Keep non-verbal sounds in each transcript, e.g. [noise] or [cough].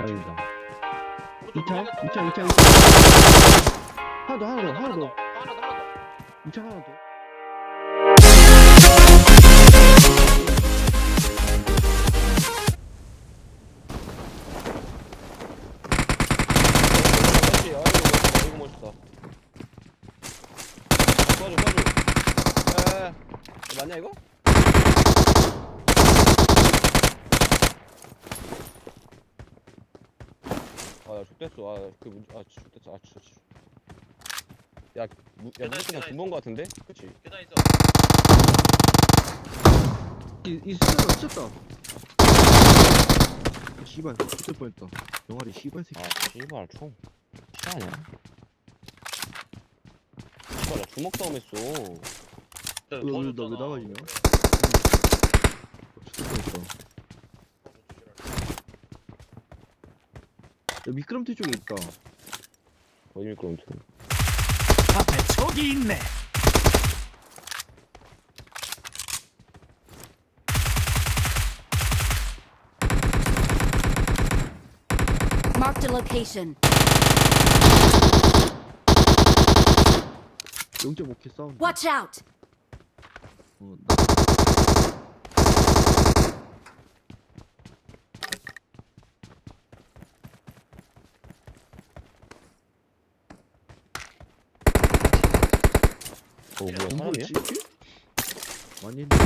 다행이다. 오른쪽 2차? 밀리겠다. 2차, 2차, 2차. 하나 더, 하나 더, 하나 더. 하나 더 하나 더 2차 하나 더. 맞냐 이거? 아나 X됐어 아그 문.. 아 X됐어 아 진짜 X. 야, 무, 야 계단, 무조건 계단 나군본 거 같은데? 그치? 계단 있어. 이, 이 스타가 미쳤다. 씨발, 죽을 뻔했다. 영아리 씨발 새끼. 아 씨발 총 시아냐? 씨발 나 주먹 싸움 했어 저 왜, 더 왜, 줬잖아. 나왜 나가지냐? 죽을 뻔했다. 미끄럼틀 쪽에 있다. 어디 미끄럼틀 앞에 적이 있네. Marked a location. 0.5K 사운드. Watch out! 어, 나... 어 뭐야 공부 사람이야? 많이 했네.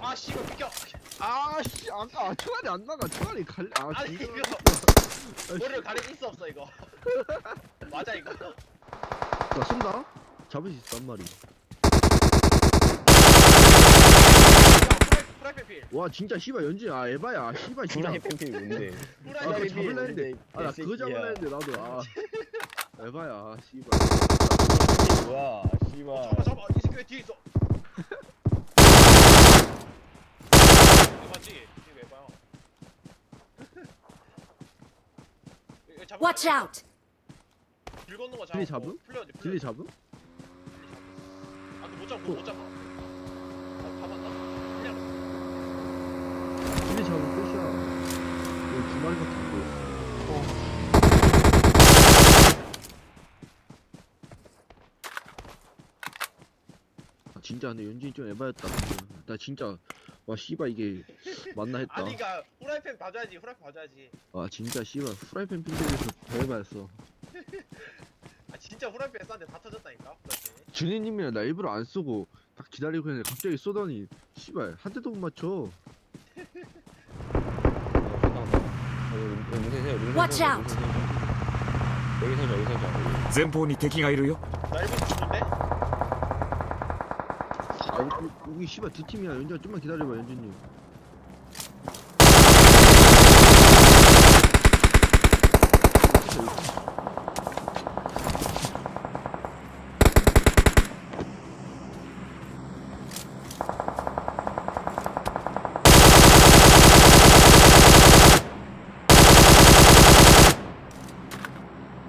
아 씨발 비켜. 아씨, 아까 총알이 안 나가. 총알이 갈. 아, 아니 이거- 아, 머리를 가릴 수 없어 이거. [laughs] 맞아 이거. 나 쏜다. 잡을 수 있어 한 마리. 야 프라이팬 필. 와 진짜 씨발 연지 아 에바야. 씨발 진짜. 프라이 팬티 뭔데? 아, 그거 프라이팬 필. 잡을라 했는데. [laughs] 아, 나 그거. 잡을라 했는데 나도 아. 에바야, 씨발. 뭐야 씨발 잡아 잡아 이 새끼 왜 뒤에 있어? 이거 맞지? 이거 왜 봐요? 이거 잡으면 Watch 안 돼. out! 길거 잡아. 딜리 잡음? 딜리. 잡음? 아, 그못 잡아, 못 잡아. 아, 잡았나? 그냥 딜리 잡으면 끝이야. 여기 두 마리 같은 거 있어. 진짜 근데 연진이 좀 에바였다. 나 진짜 와 씨발 이게 맞나 했다. 아니, 그니까 후라이팬 봐줘야지. 후라이팬 봐줘야지. 와 진짜 씨발 후라이팬 핀들에서 더 에바였어. [laughs] 아, 진짜 후라이팬 쐈는데 다 터졌다니까. 후라이팬이. 준이님이랑 나 일부러 안 쏘고 딱 기다리고 있는데 갑자기 쏘더니 씨발 한 대도 못 맞춰. Watch out. 여기 서자 여기 서자 前方に敵がいるよ。 나 일본 죽는데? 아 여기, 여기 씨발 두 팀이야 연진아 좀만 기다려봐 연진님.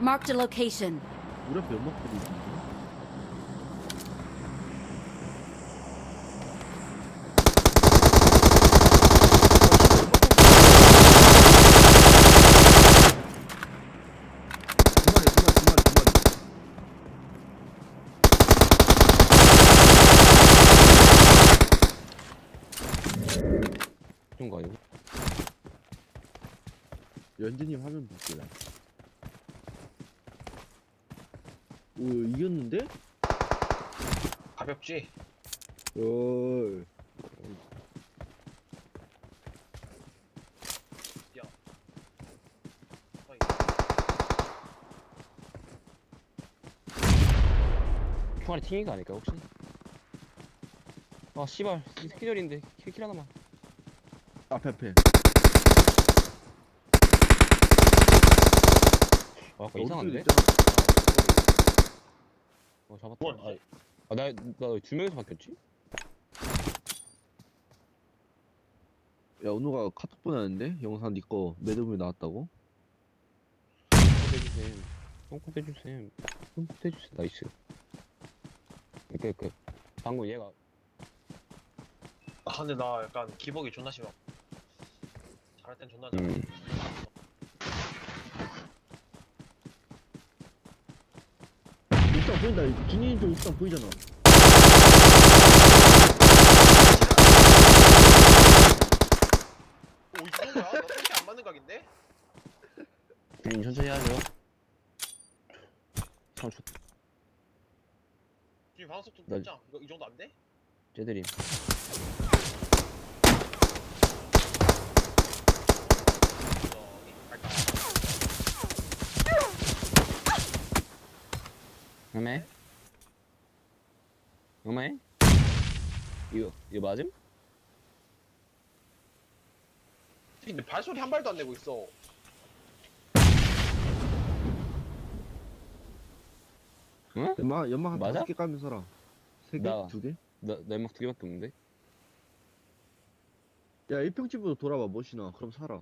Marked a location. 우리 앞에 연막들이 있는데. 두 마리, 두 마리, 두 마리, 두 마리. 그런 거 아니고 연진님 화면 볼게 나. 오 이겼는데? 가볍지? 어. 총알이 팅이가 아닐까 혹시? 아 씨발 이 스키절인데 킬킬 하나만 앞에 앞에. 아 아까 이상한데? 있잖아. 어 잡았다 뭘? 아나나두 명이서 바뀌었지? 야 은호가 카톡 보내는데 영상 니거 매듭이 나왔다고? 똥코 대주셈 똥코 대주셈 똥코 대주셈 나이스 그, 그 방금 얘가 아, 근데 나 약간 기복이 존나 심해. 잘할 땐 존나 잘해. 음. 옥상 보인다 준이 쪽 옥상 보이잖아 오, 이 정도야? 나 솔직히 안 맞는 각인데? 님 천천히 하죠. 참 좋. 지금 방송 좀 나- 듣자. 이거 이 정도 안 돼? 쟤들이. 저기 갈까? 음에? 음에? 이거 이거 맞음? 근데 발소리 한 발도 안 내고 있어. 연막 연막 한 맞아? 다섯 개 까면 살아 세 개? 나- 두 개? 나 내막 두 개밖에 없는데. 야 1평집으로 돌아봐 멋이나 그럼 살아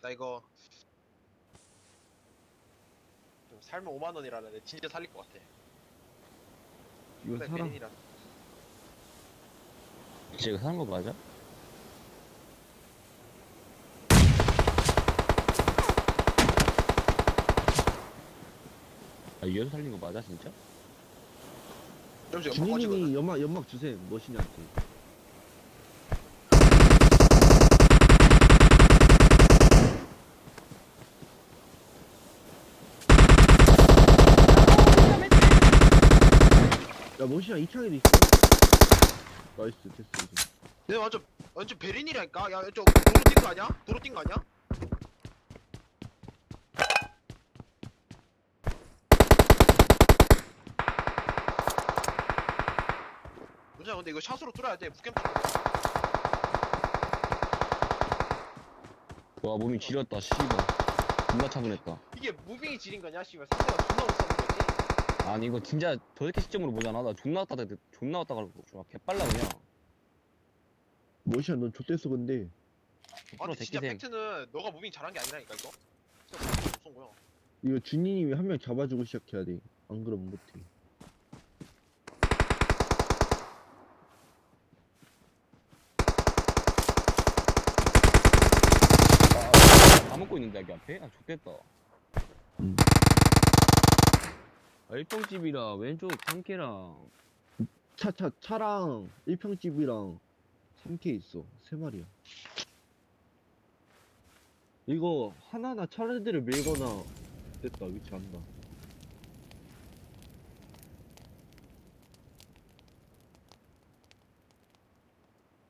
나 이거 좀 살면 5만 원이라는데 진짜 살릴 것 같아. 이거 베린이라. 제가 사는 거 맞아? 아 이어서 살린 거 맞아 진짜? 꺼지거든. 준이님이 연막 연막 주세요 멋이냐한테 야 멋이냐 이 창에도 있어 나이스 됐어 이제 얘 완전 완전 베린이라니까. 야, 저 도로 뛴거 아니야? 도로 뛴거 아니야? 문제야 근데 이거 샷으로 뚫어야 돼. 북캠 뚫어. 와 몸이 지렸다 씨발 존나 차분했다 이게 무빙이 지린 거냐? 씨발 상대가 존나 못 쏘는 거지. 아니 이거 진짜 저렇게 시점으로 보잖아 나 존나 왔다 대 존나 왔다 가고 존나 개빨라 그냥 멋이야 넌 좆됐어 근데 아 근데 진짜. 팩트는 너가 무빙 잘한 게 아니라니까 이거. 진짜 못쏜 거야. 이거 준이님이 한 명 잡아주고 시작해야 돼안 그러면 못해 다 먹고 있는데 여기 앞에? 아 좋겠다 음. 아, 일평집이랑 왼쪽 삼개랑 차, 차, 차랑 1평집이랑 3K 있어. 세 마리야. 이거 하나하나 차례들을 밀거나 됐다. 위치 안다.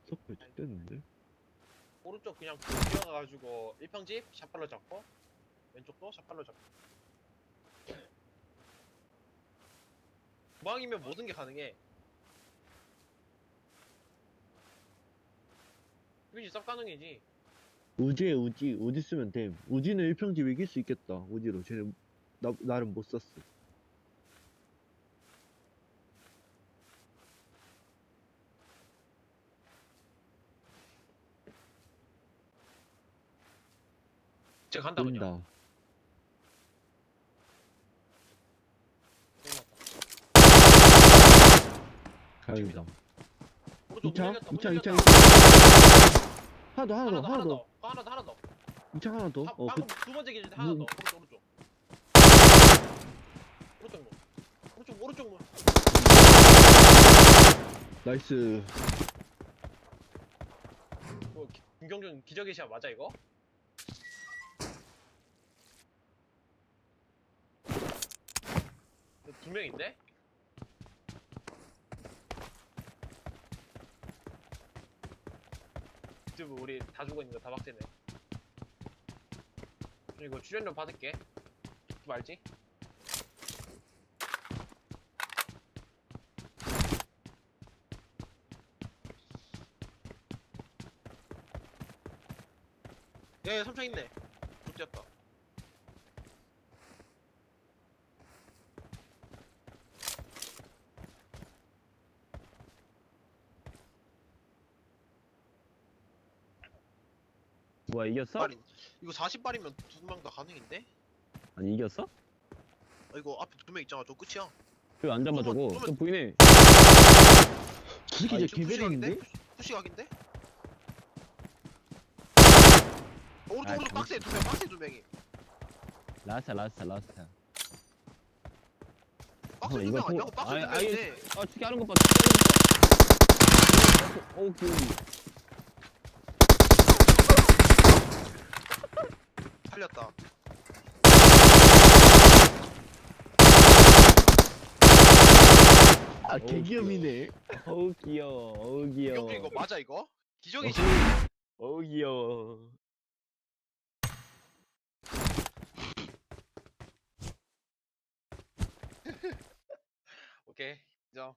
서클 됐는데? 오른쪽 그냥 쭉 뛰어가가지고 1평집 샷발로 잡고 왼쪽도 샷발로 잡고 구방이면 모든 게 가능해 쌉 가능이지 우지에 우지. 우지 쓰면 됨. 우지는 1평집 이길 수 있겠다. 우지로. 쟤는 나, 나름 못 썼어. 제가 간다 그냥 보인다. 오른쪽 2창? 문 2창, 열렸다, 2창, 문 2창. 열렸다. 하나 더, 하나 하나 더, 더 하나 하나 더. 더 하나 더 하나 더 2창 하나 더. 방- 어, 그, 방금 두 번째 때 하나 더 문- 오른쪽 오른쪽 오른쪽 문 오른쪽 오른쪽 문 나이스. 뭐 기- 김경준 기적의 시합 맞아 이거? 이거 두 명인데? 유튜브 우리 다거다 박제네. 이거 출연료 받을게. 야, 야, 삼창 있네. 좋겠다. 뭐야 이겼어? 발이 이거 40발이면 두 명 다 가능인데? 아니 이겼어? 아, 이거 앞에 두 명 있잖아. 저 끝이야. 저기 안 잡아 저거 저 보이네 아니, 이제 지금 개별인데? 푸시각인데? 푸시각인데? 오른쪽 아, 오른쪽 박스에 두 명 박스에 두 명이 라스트 라스트 라스트 박스에 어, 두 이거 명 아니야? 통- 박스에 아니, 두 아니, 명인데 아 죽게 하는 것봐 죽게 하는 것봐 오 기운이 살렸다. 아 어우, 개귀염이네. 어우 귀여워. 어우 귀여워. 이거 이거 맞아 이거? 기정이지? 어우 귀여워. [laughs] 오케이 인정